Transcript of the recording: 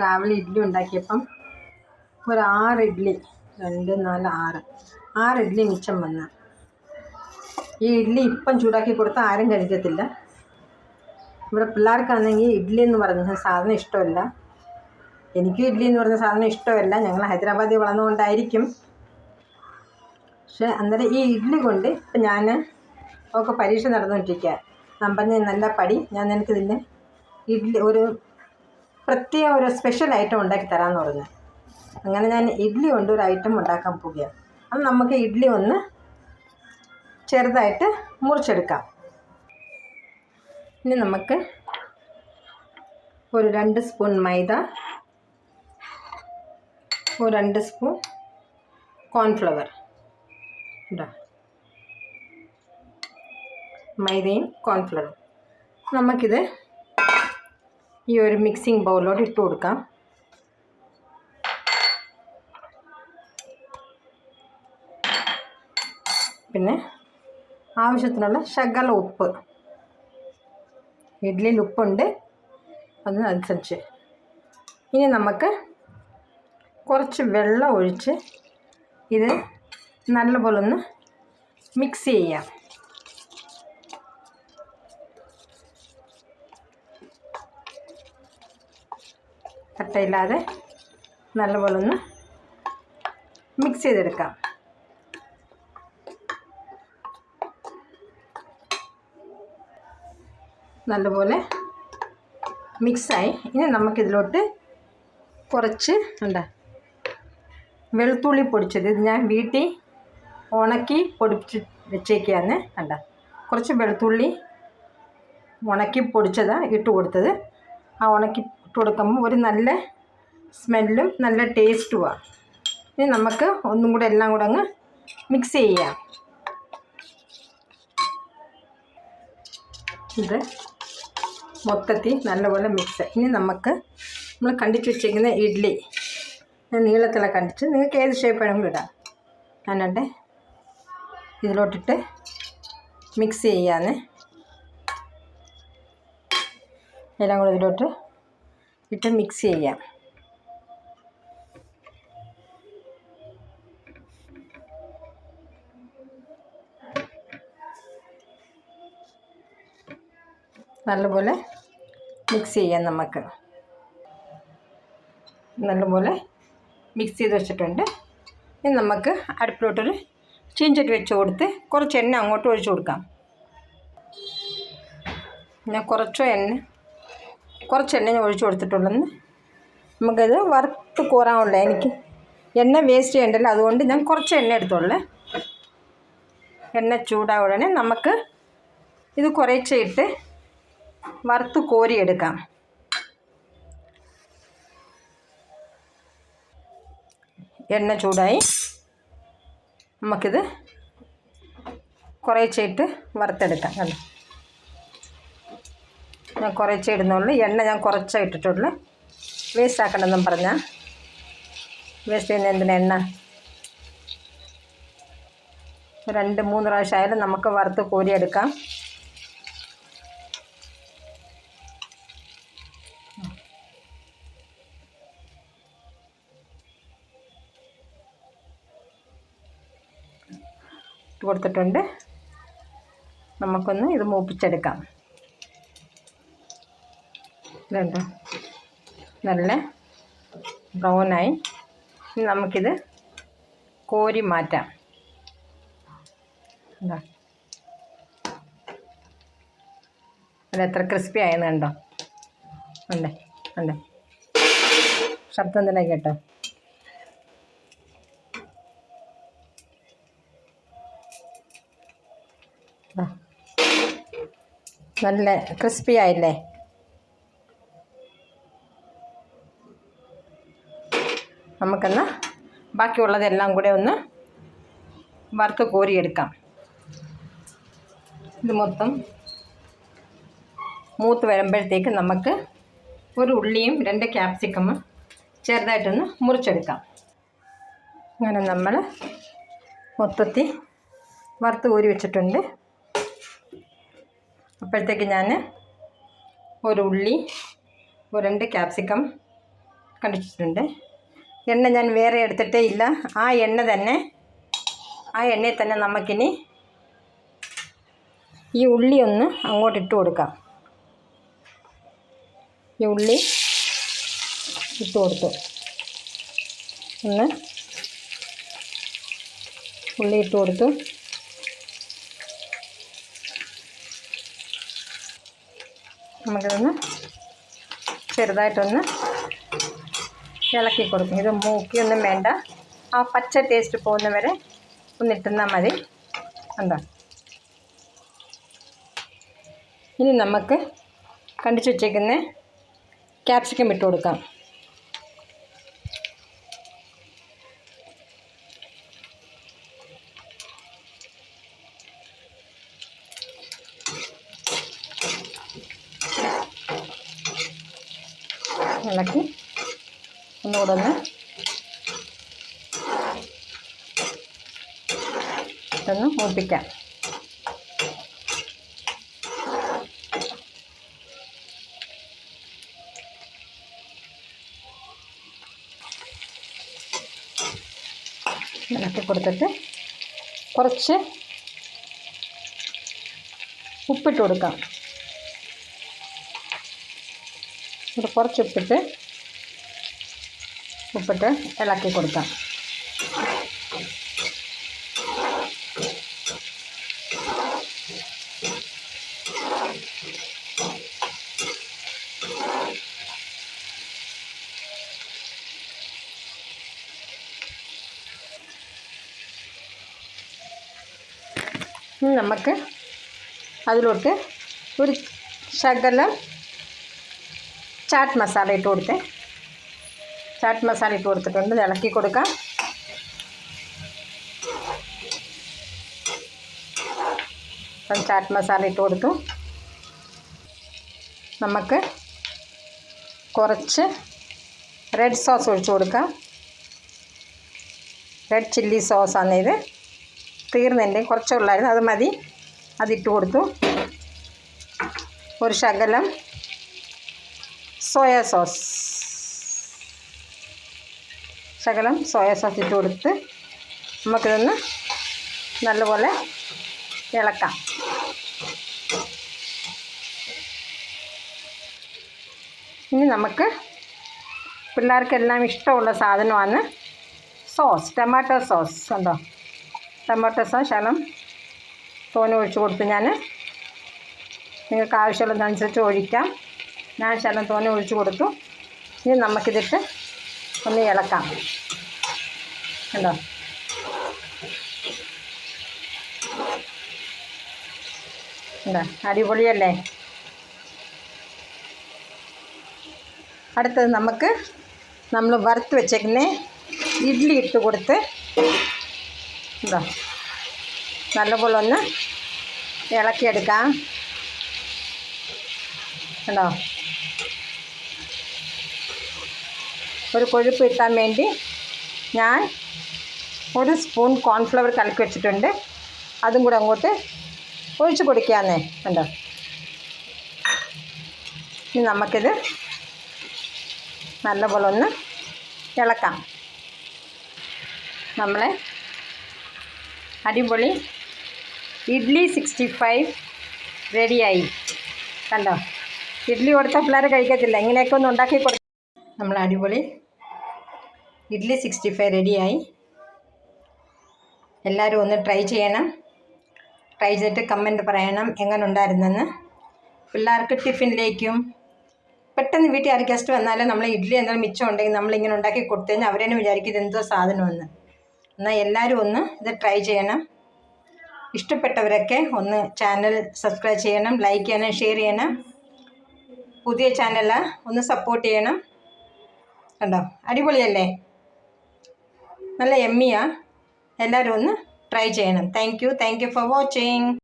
രാവിലെ ഇഡ്ഡലി ഉണ്ടാക്കിയപ്പം ഒരു ആറ് ഇഡ്ഡലി രണ്ട് നാല് ആറ്. ആറ് ഇഡ്ഡലി മിച്ചം വന്ന. ഈ ഇഡ്ഡലി ഇപ്പം ചൂടാക്കി കൊടുത്താൽ ആരും കഴിക്കത്തില്ല. ഇവിടെ പിള്ളേർക്കാണെങ്കിൽ ഇഡ്ഡലി എന്ന് പറഞ്ഞ സാധനം ഇഷ്ടമല്ല. എനിക്കും ഇഡ്ഡലി എന്ന് പറഞ്ഞ സാധനം ഇഷ്ടമല്ല. ഞങ്ങൾ ഹൈദരാബാദിൽ വളർന്നുകൊണ്ടായിരിക്കും. പക്ഷെ അന്നേരം ഈ ഇഡ്ഡലി കൊണ്ട് ഇപ്പം ഞാൻ ഒക്കെ പരീക്ഷ നടന്നുകൊണ്ടിരിക്കുക പറഞ്ഞ നല്ല പടി. ഞാൻ നിനക്ക് ഇതിന്റെ ഇഡ്ഡലി ഒരു പ്രത്യേക ഒരു സ്പെഷ്യൽ ഐറ്റം ഉണ്ടാക്കി തരാമെന്ന് പറഞ്ഞു. അങ്ങനെ ഞാൻ ഇഡ്ഡലി കൊണ്ട് ഒരു ഐറ്റം ഉണ്ടാക്കാൻ പോവുകയാണ് അത് നമുക്ക് ഇഡ്ഡലി ഒന്ന് ചെറുതായിട്ട് മുറിച്ചെടുക്കാം. ഇനി നമുക്ക് ഒരു രണ്ട് സ്പൂൺ മൈദ ഒരു രണ്ട് സ്പൂൺ കോൺഫ്ലവർ ഇതാ. മൈദയും കോൺഫ്ലവറും നമുക്കിത് ഈ ഒരു മിക്സിംഗ് ബൗളിലോട്ട് ഇട്ട് കൊടുക്കാം. പിന്നെ ആവശ്യത്തിനുള്ള ശകല ഉപ്പ്. ഇഡ്ഡലിയിൽ ഉപ്പുണ്ട്. അതിനനുസരിച്ച്. ഇനി നമുക്ക് കുറച്ച് വെള്ളം ഒഴിച്ച് ഇത് നല്ലപോലെ ഒന്ന് മിക്സ് ചെയ്യാം. കട്ടയില്ലാതെ നല്ലപോലെ ഒന്ന് മിക്സ് ചെയ്തെടുക്കാം. നല്ലപോലെ മിക്സായി ഇനി നമുക്കിതിലോട്ട് കുറച്ച് ഉണ്ട് വെളുത്തുള്ളി പൊടിച്ചത് ഇത് ഞാൻ വീട്ടിൽ ഉണക്കി പൊടിച്ച് വെച്ചേക്കാന്ന് കണ്ട? കുറച്ച് വെളുത്തുള്ളി ഉണക്കി പൊടിച്ചതാണ് ഇട്ട് കൊടുത്തത്. ആ ഉണക്കി ഇട്ട് കൊടുക്കുമ്പോൾ ഒരു നല്ല സ്മെല്ലും നല്ല ടേസ്റ്റുമാണ് ഇനി നമുക്ക് ഒന്നും കൂടെ എല്ലാം കൂടെ അങ്ങ് മിക്സ് ചെയ്യാം. ഇത് മൊത്തത്തിൽ നല്ലപോലെ മിക്സ് ഇനി നമുക്ക് നമ്മൾ കണ്ടിച്ച് വെച്ചേക്കുന്ന ഞാൻ നീളത്തിലെ കണ്ടിച്ച് നിങ്ങൾക്ക് ഏത് ഷേപ്പ് വേണമെങ്കിലും ഇടാം. ഞാനുണ്ട് ഇതിലോട്ടിട്ട് മിക്സ് ചെയ്യാന്ന്. എല്ലാം കൂടെ ഇതിലോട്ട് ഇട്ട് മിക്സ് ചെയ്യാം. നല്ലപോലെ മിക്സ് ചെയ്യാം നമുക്ക്. നല്ലപോലെ മിക്സ് ചെയ്ത് വെച്ചിട്ടുണ്ട്. ഇനി നമുക്ക് അടുപ്പിലോട്ടൊരു ചീഞ്ചട്ടി വെച്ച് കൊടുത്ത് കുറച്ച് എണ്ണ അങ്ങോട്ട് ഒഴിച്ചു കൊടുക്കാം. ഞാൻ കുറച്ചോ എണ്ണ കുറച്ച് എണ്ണ ഞാൻ ഒഴിച്ച് കൊടുത്തിട്ടുള്ളെന്ന് നമുക്കത് വറുത്ത് കൂറാനുള്ള എനിക്ക്. എണ്ണ വേസ്റ്റ് ചെയ്യണ്ടല്ലോ അതുകൊണ്ട് ഞാൻ കുറച്ച് എണ്ണ എടുത്തോളേ എണ്ണ ചൂടായ ഉടനെ നമുക്ക് ഇത് കുറേശ്ശെ ഇട്ട് വറുത്ത് കോരിയെടുക്കാം. എണ്ണ ചൂടായി. നമുക്കിത് കുറേശ്ശെ ഇട്ട് വറുത്തെടുക്കാം കണ്ടോ? ഞാൻ കുറച്ചേ ഇടുന്നുള്ളൂ. എണ്ണ ഞാൻ കുറച്ചേ ഇട്ടിട്ടുള്ളൂ. വേസ്റ്റ് ആക്കണമെന്നും പറഞ്ഞാൽ വേസ്റ്റ് ചെയ്യുന്ന എന്തിനാ എണ്ണ? രണ്ട് മൂന്ന് പ്രാവശ്യം ആയാലും നമുക്ക് വറുത്ത് കോരിയെടുക്കാം. കൊടുത്തിട്ടുണ്ട്. നമുക്കൊന്ന് ഇത് മൂപ്പിച്ചെടുക്കാം. ഇതുണ്ടോ. നല്ല ബ്രൗണായി. നമുക്കിത് കോരി മാറ്റാം. എന്താ എത്ര ക്രിസ്പി ആയെന്ന് കണ്ടോ? ഉണ്ടേ ഉണ്ട്. ശബ്ദം തന്നെ കേട്ടോ. നല്ല ക്രിസ്പി ആയില്ലേ? നമുക്കെന്നാൽ ബാക്കിയുള്ളതെല്ലാം കൂടെ ഒന്ന് വറുത്ത് കോരിയെടുക്കാം. ഇത് മൊത്തം മൂത്ത് വരുമ്പോഴത്തേക്ക് നമുക്ക് ഒരു ഉള്ളിയും രണ്ട് ക്യാപ്സിക്കമും ചെറുതായിട്ടൊന്ന് മുറിച്ചെടുക്കാം. അങ്ങനെ നമ്മൾ മൊത്തത്തിൽ വറുത്ത് കോരി വെച്ചിട്ടുണ്ട്. അപ്പോഴത്തേക്ക് ഞാൻ ഒരു ഉള്ളി ഒരു രണ്ട് ക്യാപ്സിക്കം കണ്ടിച്ചിട്ടുണ്ട് എണ്ണ ഞാൻ വേറെ എടുത്തിട്ടേ ഇല്ല. ആ എണ്ണ തന്നെ ആ എണ്ണയിൽ തന്നെ നമുക്കിനി ഈ ഉള്ളി ഒന്ന് അങ്ങോട്ട് ഇട്ട് കൊടുക്കാം. ഈ ഉള്ളി ഇട്ട് കൊടുത്തു. ഒന്ന് ഉള്ളി ഇട്ട് കൊടുത്തു. നമുക്കിതൊന്ന് ചെറുതായിട്ടൊന്ന് ഇളക്കി കൊടുക്കും. ഇത് മൂക്കിയൊന്നും വേണ്ട. ആ പച്ച ടേസ്റ്റ് പോകുന്ന വരെ ഒന്ന് ഇട്ടുന്നാൽ മതി. എന്താ ഇനി നമുക്ക് കണ്ടിച്ചു വെച്ചേക്കുന്ന ക്യാപ്സിക്കം ഇട്ട് കൊടുക്കാം ഇളക്കി ഒന്നുകൂടെ ഒന്ന് ഇതൊന്ന് മൂപ്പിക്കാം. ഇളക്കി കൊടുത്തിട്ട് കുറച്ച് ഉപ്പിട്ട് കൊടുക്കാം. ഇത് കുറച്ച് ഉപ്പിട്ട് ഉപ്പിട്ട് ഇളക്കി കൊടുക്കാം ഇനി നമുക്ക് അതിലോട്ട് ഒരു ശകലം ചാറ്റ് മസാല ഇട്ട് കൊടുത്തേ ചാറ്റ് മസാല ഇട്ട് കൊടുത്തിട്ടുണ്ട്. ഇളക്കി കൊടുക്കാം. അപ്പം ചാറ്റ് മസാല ഇട്ട് കൊടുത്തു. നമുക്ക് കുറച്ച് റെഡ് സോസ് ഒഴിച്ച് കൊടുക്കാം. റെഡ് ചില്ലി സോസാണ് ഇത്. തീർന്നതിന്റെ കുറച്ചേ ഉള്ളായിരുന്നു. അത് മതി. അതിട്ട് കൊടുത്തു. ഒരു ശകലം സോയാ സോസ് ശകലം സോയ സോസ് ഇട്ട് കൊടുത്ത് നമുക്കിതൊന്ന് നല്ലപോലെ ഇളക്കാം. ഇനി നമുക്ക് പിള്ളേർക്കെല്ലാം ഇഷ്ടമുള്ള സാധനമാണ് സോസ് ടൊമാറ്റോ സോസ് ഉണ്ടോ ടൊമാറ്റോ സോസ് ശകലം തോന്നി ഒഴിച്ച് കൊടുത്ത് ഞാൻ നിങ്ങൾക്ക് ആവശ്യമുള്ളതനുസരിച്ച് ഒഴിക്കാം. ഞാൻ ശകലം തോന്നി ഒഴിച്ച് കൊടുത്തു. ഇനി നമുക്കിതിട്ട് ഒന്ന് ഇളക്കാം. കണ്ടോ? എന്താ അടിപൊളിയല്ലേ? അടുത്തത് നമുക്ക് നമ്മൾ വറുത്ത് വെച്ചേക്കുന്ന ഇഡ്ഡലി ഇട്ട് കൊടുത്ത് എന്താ നല്ലപോലെ ഒന്ന് ഇളക്കിയെടുക്കാം. കണ്ടോ? ഒരു കൊഴുപ്പ് കിട്ടാൻ വേണ്ടി ഞാൻ ഒരു സ്പൂൺ കോൺഫ്ലവർ കലക്കി വെച്ചിട്ടുണ്ട്. അതും കൂടെ അങ്ങോട്ട് ഒഴിച്ച് കൊടുക്കാന്നേ കണ്ടോ? ഇനി നമുക്കിത് നല്ലപോലെ ഒന്ന് ഇളക്കാം. നമ്മളെ അടിപൊളി ഇഡ്ലി സിക്സ്റ്റി ഫൈവ് റെഡിയായി. കണ്ടോ? ഇഡ്ഡലി കൊടുത്താൽ പിള്ളേർ കഴിക്കത്തില്ല. ഇങ്ങനെയൊക്കെ ഒന്ന് ഉണ്ടാക്കി കൊടു നമ്മൾ അടിപൊളി ഇഡ്ഡലി സിക്സ്റ്റി ഫൈവ് റെഡിയായി എല്ലാവരും ഒന്ന് ട്രൈ ചെയ്യണം. ട്രൈ ചെയ്തിട്ട് കമന്റ് പറയണം എങ്ങനെ ഉണ്ടായിരുന്നെന്ന് പിള്ളേർക്ക് ടിഫിനിലേക്കും പെട്ടെന്ന് വീട്ടിൽ ആര് ഗസ്റ്റ് വന്നാലും നമ്മൾ ഇഡ്ഡലി എന്തെങ്കിലും മിച്ചം ഉണ്ടെങ്കിൽ നമ്മളിങ്ങനെ ഉണ്ടാക്കി കൊടുത്തു കഴിഞ്ഞാൽ അവരെന്നെ വിചാരിക്കും ഇതെന്തോ സാധനമെന്ന്. എന്നാൽ എല്ലാവരും ഒന്ന് ഇത് ട്രൈ ചെയ്യണം. ഇഷ്ടപ്പെട്ടവരൊക്കെ ഒന്ന് ചാനൽ സബ്സ്ക്രൈബ് ചെയ്യണം ലൈക്ക് ചെയ്യണം ഷെയർ ചെയ്യണം. പുതിയ ചാനലാണ് ഒന്ന് സപ്പോർട്ട് ചെയ്യണം. കണ്ടോ? അടിപൊളിയല്ലേ? നല്ല എമ്മിയാണ് എല്ലാവരും ഒന്ന് ട്രൈ ചെയ്യണം. Thank you thank you for watching